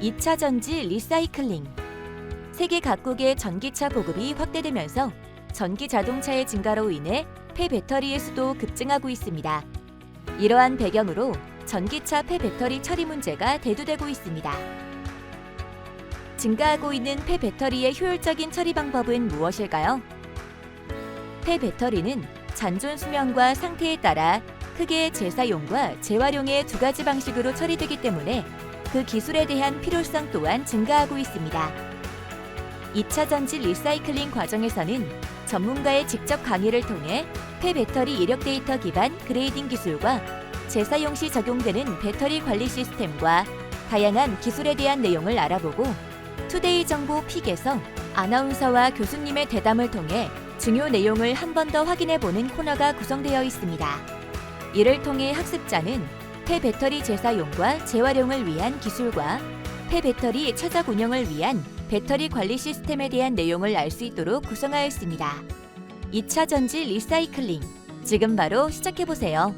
2차 전지 리사이클링. 세계 각국의 전기차 보급이 확대되면서 전기 자동차의 증가로 인해 폐배터리의 수도 급증하고 있습니다. 이러한 배경으로 전기차 폐배터리 처리 문제가 대두되고 있습니다. 증가하고 있는 폐배터리의 효율적인 처리 방법은 무엇일까요? 폐배터리는 잔존 수명과 상태에 따라 크게 재사용과 재활용의 두 가지 방식으로 처리되기 때문에 그 기술에 대한 필요성 또한 증가하고 있습니다. 2차 전지 리사이클링 과정에서는 전문가의 직접 강의를 통해 폐 배터리 이력 데이터 기반 그레이딩 기술과 재사용 시 적용되는 배터리 관리 시스템과 다양한 기술에 대한 내용을 알아보고 투데이 정보 픽에서 아나운서와 교수님의 대담을 통해 중요 내용을 한 번 더 확인해 보는 코너가 구성되어 있습니다. 이를 통해 학습자는 폐배터리 재사용과 재활용을 위한 기술과 폐배터리 차적 운영을 위한 배터리 관리 시스템에 대한 내용을 알 수 있도록 구성하였습니다. 2차 전지 리사이클링. 지금 바로 시작해 보세요.